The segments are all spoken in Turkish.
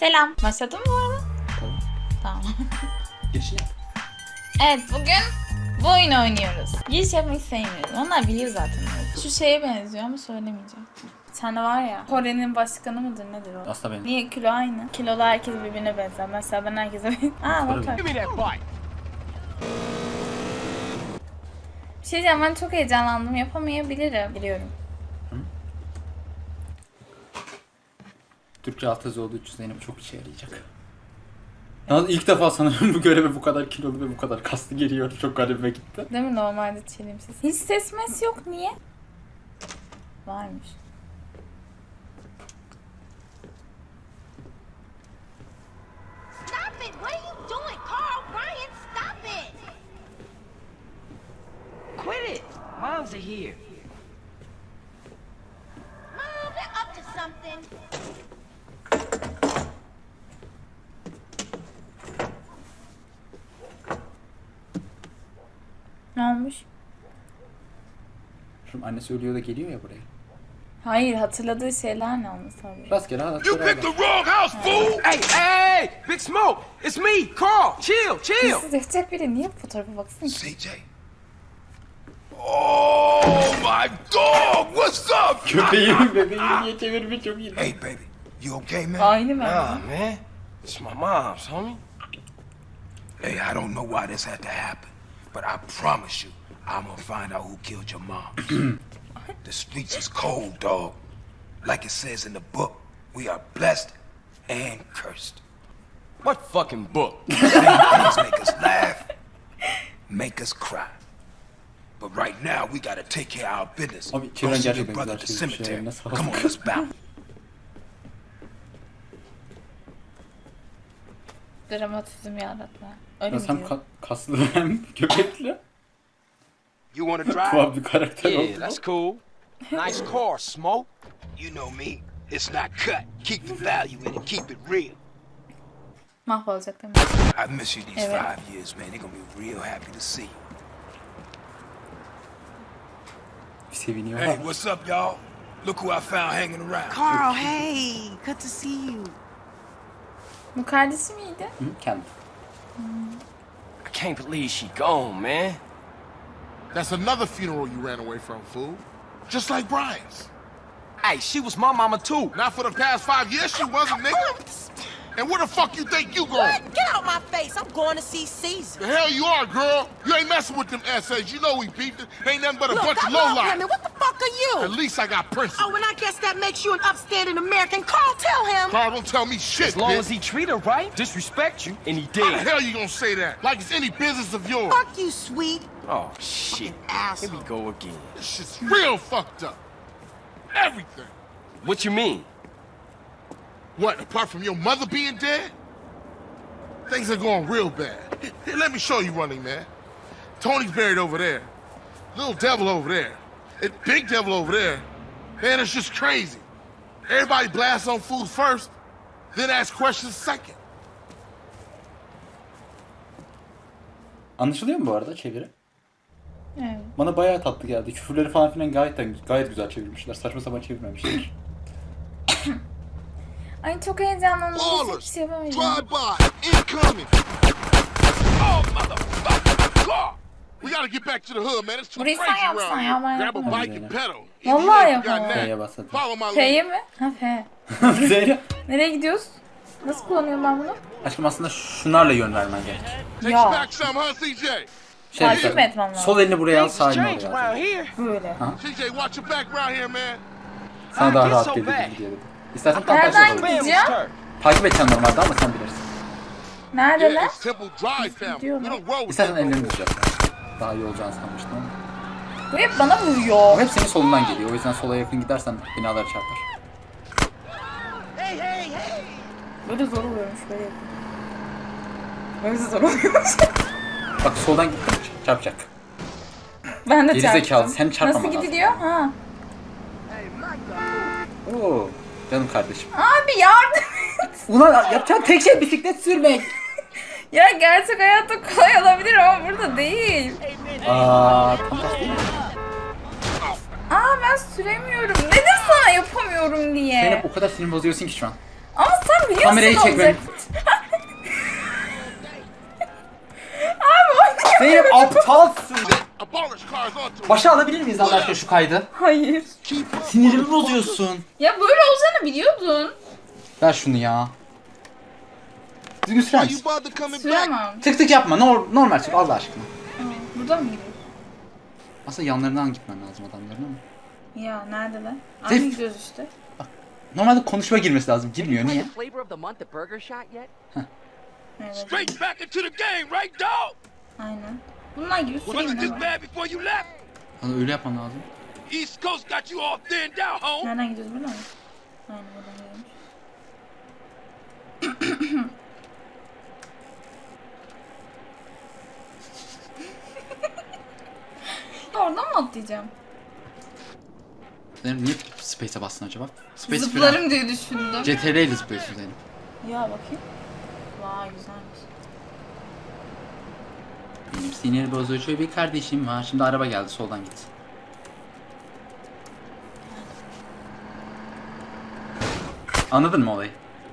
Selam. Başladın mı bu arada? Tamam. Girişini yap. Evet bugün bu oyunu oynuyoruz. Giriş yapmayı sevmiyorum. Onlar biliyor zaten. Şu şeye benziyor ama söylemeyeceğim. Bir tane var ya Kore'nin başkanı mıdır nedir o? Aslında benim. Niye kilo aynı? Kilolu herkes birbirine benzer. Mesela ben herkese benziyorum. Aa bak bak. Give me that bike. Bir şey diyeceğim ben çok heyecanlandım. Yapamayabilirim. Biliyorum. Türkçe alt yazı olduğu için Zeynep çok işe yarayacak. Yalnız ilk defa sanırım bu göreve bu kadar kilolu ve bu kadar kaslı geliyor. Çok garibime gitti. Değil mi normalde çelimsiz? Hiç ses mes yok niye? Varmış. Stop it! What are you doing, Carl? Ryan, stop it! Quit it! Moms are here. Mom, they're up to something. Ne olmuş? Şimdi annesi ölüyor da geliyor ya buraya. Hayır hatırladığı şeyler ne olmuş tabii. Rastgele You picked the wrong house, fool! Hey, hey, Big Smoke! It's me, Carl! Chill, chill! Siz yapacak biri niye bu fotoğrafa baksın ki? CJ. Oh my dog! What's up? Köpeğin bebeğini niye çevirmiş çok iyi. Hey, baby, you okay, man? Aynı mı? Nah, man. It's my mom's, homie. Hey, I don't know why this had to happen, but I promise you, I'm gonna find out who killed your mom. the streets is cold, dog. Like it says in the book, we are blessed and cursed. What fucking book? Things make us laugh, make us cry. But right now, we gotta take care of our business. Abi, Go çevren see your brother güzel at the cemetery. Come on, let's bounce. Dramatizm yaratma. Öyle Ya mi hem diyor? ka- kaslı hem köpekli. You wanna drive? Tuhaf bir karakter Yeah, oldu. that's cool. Nice car, Smoke. You know me, it's not cut. Keep the value in it, keep it real. Mahvolacak değil mi? I miss you these Evet. five years, man. They're gonna be real happy to see you. Bir seviniyor. Hey, what's up, y'all? Look who I found hanging around. Carl, hey, good to see you. Bu kardeşi miydi? Hı, kendi. I can't believe she gone, man. That's another funeral you ran away from, fool. Just like Brian's. Hey, she was my mama too. Not for the past five years, she wasn't, nigga. And where the fuck you think you going? What? Get out my face. I'm going to see Caesar. The hell you are, girl. You ain't messing with them essays. You know we beat it. They ain't nothing but a Look, bunch of come on, lowlife. Fleming. What the fuck are At least I got principles. Oh, and I guess that makes you an upstanding American. Carl, tell him. Carl, don't tell me shit, As long bitch. as he treat her right, disrespect you, and he did. How the did. hell you gonna say that? Like it's any business of yours. Fuck you, sweet. Oh, shit. Here we go again. This shit's real fucked up. Everything. What you mean? What, apart from your mother being dead? Things are going real bad. Here, let me show you running, man. Tony's buried over there. Little devil over there. And big devil over there. Man, it's just crazy. Everybody blasts on food first, then ask questions second. Anlaşılıyor mu bu arada çeviri? Evet. Bana bayağı tatlı geldi. Küfürleri falan filan gayet gayet güzel çevirmişler. Saçma sapan çevirmemişler. Ay çok heyecanlandım. Hiçbir Ballers, şey yapamayacağım. drive-by, incoming. Oh, motherfucker. We gotta get back to the hood, man. It's too Burayı sen crazy yapsan around ya, here. ben Grab a yapamam. bike and pedal. If Vallahi you ain't yapamam. got that, F'ye bas hadi. Follow my lead. F'ye mi? Ha F. Nereye gidiyoruz? Nasıl kullanıyorum ben bunu? Aşkım aslında şunlarla yön vermen gerek. Ya. you back some, huh, CJ? Şey Takip mesela, etmem lazım. Sol elini buraya al, sağ elini oraya here. Böyle. CJ, watch your back around here, man. Sana daha rahat gelir back. diye dedim. İstersen tam tersi Nereden yapalım. Gideceğim. Takip edeceğim normalde ama sen bilirsin. Yeah, Neredeler? it's Temple Drive family. We Gidiyorum. don't roll with İstersen no ellerini more. Daha iyi olacağını sanmıştım ama. Bu hep bana O vuruyor. hep senin solundan geliyor. O yüzden sola yakın gidersen binalar çarpar. Böyle zor oluyormuş böyle yapıyorum. Böyle zor oluyormuş. Bak soldan gittin çarpacak. ben de Geri çarptım. zekalı, sen çarpmaman Nasıl lazım. gidiliyor? Ha. Oo, canım kardeşim. Abi yardım et. Ulan yapacağın tek şey bisiklet sürmek. Ya gerçek hayatta kolay olabilir ama burada değil. Aa? Aa ben süremiyorum. Nedir sana yapamıyorum diye. Zeynep o kadar sinir bozuyorsun ki şu an. Ama sen biliyorsun Kamerayı çek olacak. Zeynep aptalsın. Abolish cars onto Başa alabilir miyiz Allah aşkına şu kaydı? Hayır. Sinirimi bozuyorsun. Ya böyle olacağını biliyordun. Ver şunu ya. Düzgün sürer misin? Süremem. Tık tık yapma. Nor normal sür Allah aşkına. Tamam. Buradan mı gidiyor? Aslında yanlarından gitmen lazım adamların ama. Ya neredeler? Zef- Aynı gidiyoruz işte. Normalde konuşma girmesi lazım. Girmiyor niye? Flavor of the month at Burger Shot yet? Evet. Straight back into the game, right, dog? Aynen. Bunlar gibi Was süreyim it this mi? bad before you left? Ama öyle yapman lazım. East Coast got you all thinned out, home. Nereden gidiyoruz buradan mı? Aynen buradan gidiyormuş. Oradan mı atlayacağım? Zeynep niye Space'e bastın acaba? Space fren. Zıplarım diye düşündüm. CTRL ile zıplıyorsun Zeynep. Ya bakayım. Vay güzelmiş. Benim sinir bozucu bir kardeşim var. Şimdi araba geldi soldan git. Anladın mı olayı?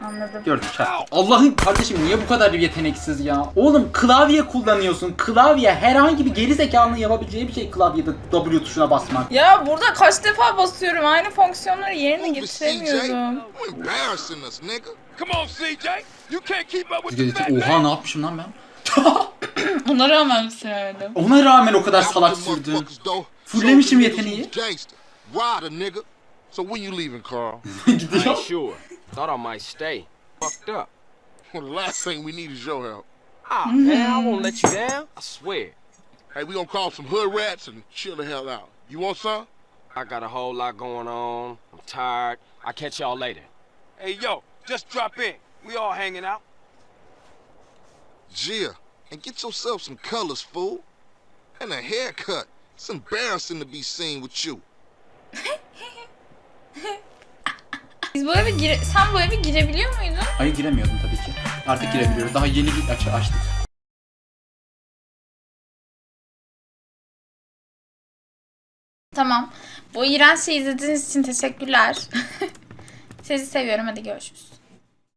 Anladım. Gördüm çarptı. Allah'ın kardeşim niye bu kadar yeteneksiz ya? Oğlum klavye kullanıyorsun. Klavye herhangi bir geri zekalının yapabileceği bir şey klavyede W tuşuna basmak. Ya burada kaç defa basıyorum aynı fonksiyonları yerine getiremiyorum. You embarrassing us, nigga. Come on, CJ. You can't keep up with the Dedi, fat Oha ne yapmışım lan ben? Ona rağmen süremedim. Ona rağmen o kadar salak though. Fullemişim yeteneği. Gidiyor. Sure. Thought I might stay. Fucked up. Well, the last thing we need is your help. Ah, man, I won't let you down. I swear. Hey, we gonna call some hood rats and chill the hell out. You want some? I got a whole lot going on. I'm tired. I'll catch y'all later. Hey, yo, just drop in. We all hanging out. Gia, and get yourself some colors, fool. And a haircut. It's embarrassing to be seen with you. Biz bu eve gire... Sen bu eve girebiliyor muydun? Hayır giremiyordum tabii ki. Artık girebiliyoruz. Daha yeni bir aç açtık. Tamam. Bu iğrenç şeyi izlediğiniz için teşekkürler. Sizi seviyorum. Hadi görüşürüz.